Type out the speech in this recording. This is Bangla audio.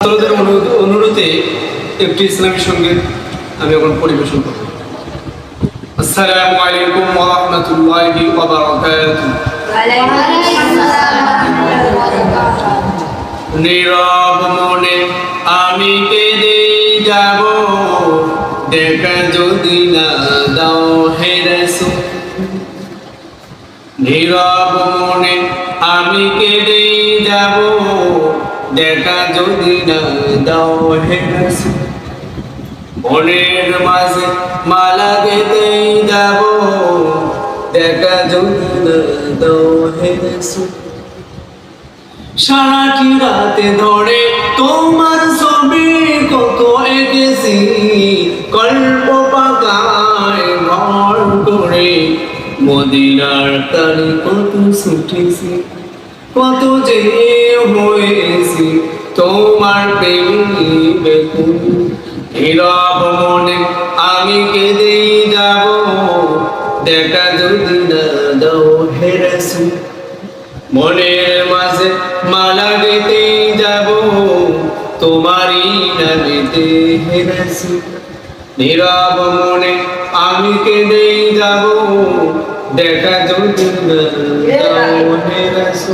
ছাত্রদের অনুরোধে একটি ইসলামী সংগীত আমি এখন পরিবেশন করব। আসসালামু আলাইকুম ওয়া রাহমাতুল্লাহি ওয়া বারাকাতুহু নীরব মনে আমি কেঁদে যাব, দেখা যদি না দাও হে রাসূল। নীরব মনে আমি কেঁদে যাব দেখা যদি না দাও হে মনের মাঝে মালা গেতে যাব। দেখা যদি না দাও হে সারাটি রাতে ধরে তোমার ছবি কত এঁকেছি। কল্প করে মদিনার তারে কত ছুটেছি, কত যে হয়েছি তোমার প্রেমী নীরব মনে আমি কেঁদেই যাব। দেখা যদি না দাও হেরেছি মনের মাঝে মালা গেতে যাব। তোমারই নামেতে হেরেছি নীরব মনে আমি কেঁদেই যাব। দেখা যদি না দাও হেরেছি